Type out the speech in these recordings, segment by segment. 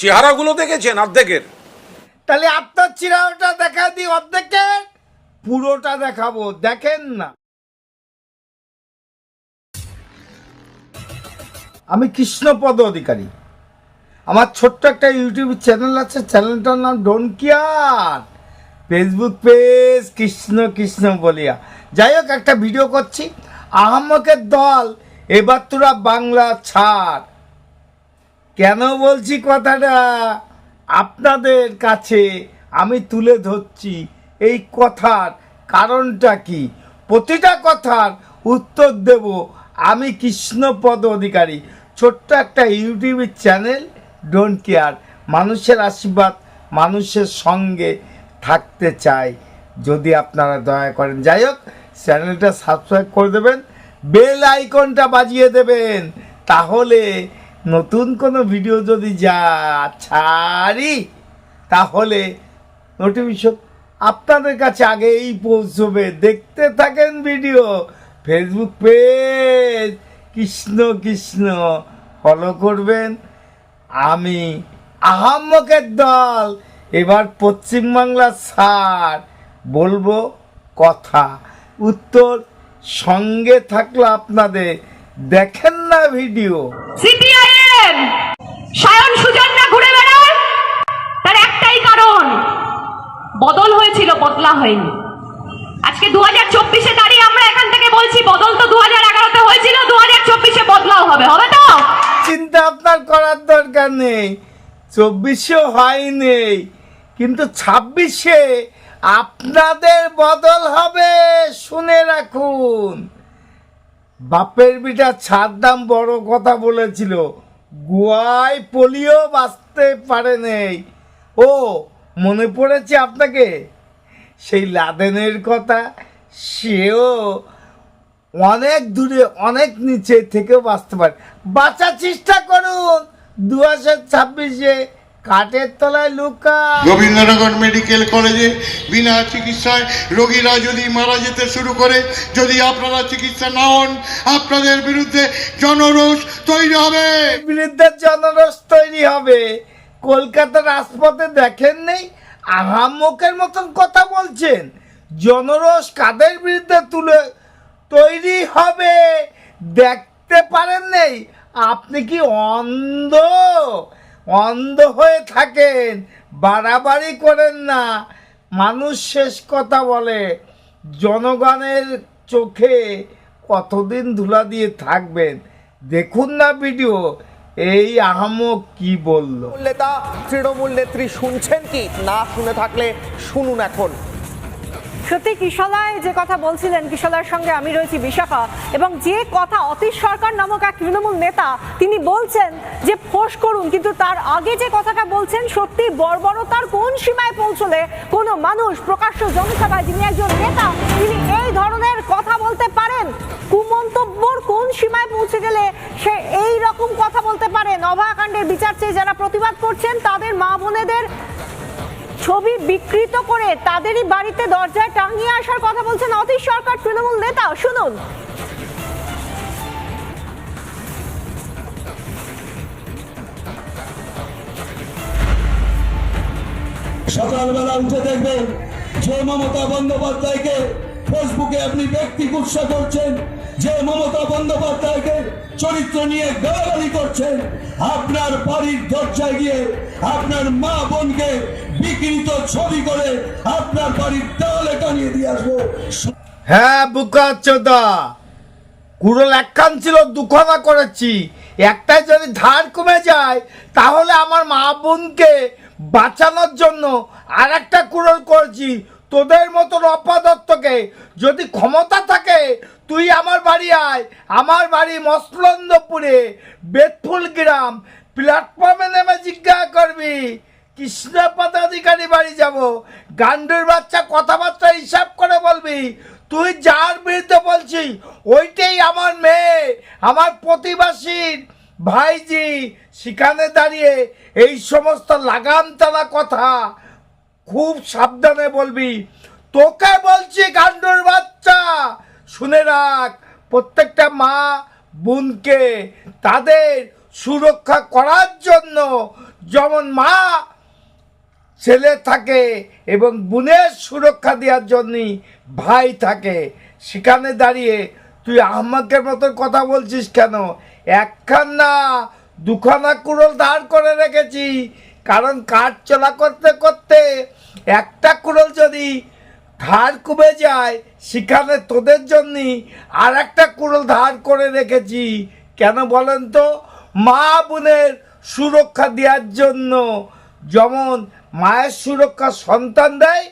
চেহারাগুলো দেখেছেন অর্ধেকের? তাহলে আপনার চেহারাটা দেখা দিই অর্ধেকের? পুরোটা দেখাবো, দেখেন না। আমি কৃষ্ণপদ অধিকারী। আমার ছোট্ট একটা ইউটিউব চ্যানেল আছে, চ্যানেলটার নাম don't care Facebook page Krishna Krishna বলিয়া। যাই হোক, একটা ভিডিও করছি। আহম্মকের দল, এবার তোরা বাংলা ছাড়। কেন বলছি কথাটা? আপনাদের কাছে আমি তুলে ধরছি এই কথার কারণটা কি? প্রতিটা কথার উত্তর দেব আমি কৃষ্ণপদ অধিকারী। ছোট্ট একটা ইউটিউবের চ্যানেল ডোন্ট কেয়ার মানুষের আশীর্বাদ, মানুষের সঙ্গে থাকতে চাই। যদি আপনারা দয়া করেন, যাই হোক, চ্যানেলটা সাবস্ক্রাইব করে দেবেন বেল আইকনটা বাজিয়ে দেবেন। তাহলে নতুন কোনো ভিডিও যদি যা ছাড়ি, তাহলে নোটিফিকেশন আপনাদের কাছে আগেই পৌঁছবে। দেখতে থাকেন video Facebook page Krishna Krishna follow করবেন। আমি আহাম্মকের দল। এবার পশ্চিমবাংলার সার বলব কথা। উত্তর সঙ্গে থাকল আপনাদের। দেখেন না ভিডিও। সিপিআইএম সায়ন সুজন না ঘুরে বেড়ায়। তার একটাই কারণ বদল হয়েছিল বদলা হয়নি। আজকে দু হাজার চব্বিশে দাঁড়িয়ে আমরা এখান থেকে বলছি বদল তো দু হাজার এগারোতে হয়েছিল দু হাজার চব্বিশে বদলাও হবে হবে তো? চিন্তা আপনার করার দরকার নেই। চব্বিশেও হয়নি কিন্তু ছাব্বিশে আপনাদের বদল হবে শুনে রাখুন। বাপের বিটা ছাড় দাম বড় কথা বলেছিল। গুয়ায় পোলিও বাঁচতে পারে নেই। ও, মনে পড়েছে আপনাকে? সেই লাদেনের কথা? সেও অনেক দূরে, অনেক নিচে থেকেও বাঁচতে পারে। বাঁচার চেষ্টা করুন। দু হাজার ছাব্বিশে কাঠের তলায় লুকা রবীন্দ্রনগর মেডিকেল কলেজে বিনা চিকিৎসায় রোগীরা যদি মারা যেতে শুরু করে যদি আপনারা চিকিৎসা না হন আপনাদের বিরুদ্ধে জনরোষ তৈরি হবে। বিরুদ্ধে জনরোষ তৈরি হবে। কলকাতার রাজপথে দেখেন নেই আহাম্মকের মতন কথা বলছেন। জনরোষ কাদের বিরুদ্ধে তুলে তৈরি হবে? দেখতে পারেন নেই আপনি কি অন্ধ? অন্ধ হয়ে থাকেন, বাড়াবাড়ি করেন না। মানুষ শেষ কথা বলে, জনগণের চোখে কতদিন ধুলা দিয়ে থাকবেন? দেখুন না ভিডিও, এই আহমক কি বলল? নেতা তৃণমূল নেত্রী শুনছেন কি? না শুনে থাকলে শুনুন এখন। সত্যি কিশলায় যে কথা বলছিলেন, কিশলার সঙ্গে আমি রয়েছি বিশাখা, এবং যে কথা অতীশ সরকার নামক এক তৃণমূল নেতা, তিনি বলছেন যে, ফোঁস করুন। কিন্তু তার আগে যে কথাটা বলছেন, সত্যি বর্বরতার কোন সীমায় পৌঁছলে কোনো মানুষ, প্রকাশ্য জনসভায় যিনি একজন নেতা, তিনি এই ধরনের কথা বলতে পারেন? কুমন্তব্যর কোন সীমায় পৌঁছে গেলে সে এই রকম কথা বলতে পারেন? অভয়াকাণ্ডের বিচার চেয়ে যারা প্রতিবাদ করছেন, তাদের মা বোনেদের ছবি বিকৃত করে তাদেরই বাড়িতে দরজায় টাঙিয়ে আসার কথা বলছেন অতীশ সরকার, তৃণমূল নেতা। শুনুন। সকালবেলা উঠে দেখবেন যে মমতা বন্দ্যোপাধ্যায়কে ফেসবুকে আপনি ব্যক্তি গুৎসা করছেন, যে মমতা বন্দ্যোপাধ্যায়কে চরিত্র নিয়ে গালাগালি করছেন, আপনার বাড়ির দরজায় গিয়ে আপনার মা বোনকে বিকৃত ছবি করে আপনার বাড়ির দেওয়ালে টানিয়ে দিয়ে আসব। হ্যাঁ বুকা চোদা। কুড়োল একখান ছিল, দুখানা করেছি। একটাই যদি ধার কমে যায়, তাহলে আমার মা বোনকে বাঁচানোর জন্য আর একটা কুড়োল করেছি। তোদের মতন অপাদত্তকে যদি ক্ষমতা থাকে, তুই আমার বাড়ি আয়। আমার বাড়ি মসলন্দপুরে, বেতফুল গ্রাম প্ল্যাটফর্মে নেমে জিজ্ঞাসা করবি কৃষ্ণ পদাধিকারী বাড়ি যাব। গান্ডুর বাচ্চা কথাবার্তা হিসাব করে বলবি, তুই যার বিরুদ্ধে বলছি ওইটাই আমার মেয়ে, আমার প্রতিবাসীর ভাইজি। সেখানে দাঁড়িয়ে এই সমস্ত লাগাম টানা কথা খুব সাবধানে বলবি। তোকে বলছি, গান্ডুর বাচ্চা। শুনে রাখ, প্রত্যেকটা মা বোনকে তাদের সুরক্ষা করার জন্য যেমন মা ছেলে থাকে এবং বোনের সুরক্ষা দেওয়ার জন্য ভাই থাকে, সেখানে দাঁড়িয়ে তুই আহমাকের মতো কথা বলছিস কেন? একখান না দুখানা কুড়োল দাঁড় করে রেখেছি, কারণ কাঠ চলা করতে করতে একটা কুড়োল যদি ধার কমে যায়, সেখানে তোদের জন্যই আর একটা কুড়োল ধার করে রেখেছি। কেন বলেন তো? মা বোনের সুরক্ষা দেওয়ার জন্য যেমন মায়ের সুরক্ষা সন্তান দেয়,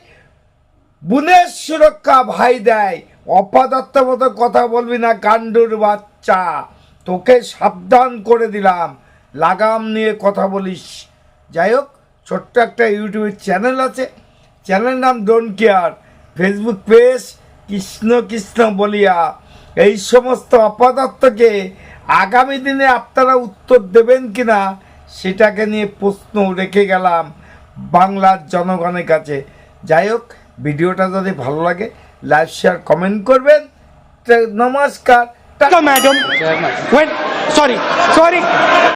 বোনের সুরক্ষা ভাই দেয়। অপদার্থ মতো কথা বলবি না কাণ্ডুর বাচ্চা। তোকে সাবধান করে দিলাম। লাগাম নিয়ে কথা বলিস। যাই হোক ছোট্ট একটা ইউটিউবের চ্যানেল আছে। চ্যানেলের নাম don't care Facebook page Krishna Krishna বলিয়া। এই সমস্ত অপদার্থকে আগামী দিনে আপনারা উত্তর দেবেন কিনা সেটাকে নিয়ে প্রশ্ন রেখে গেলাম বাংলার জনগণের কাছে। যাই হোক ভিডিওটা যদি ভালো লাগে লাইক শেয়ার কমেন্ট করবেন। নমস্কার. When, sorry sorry.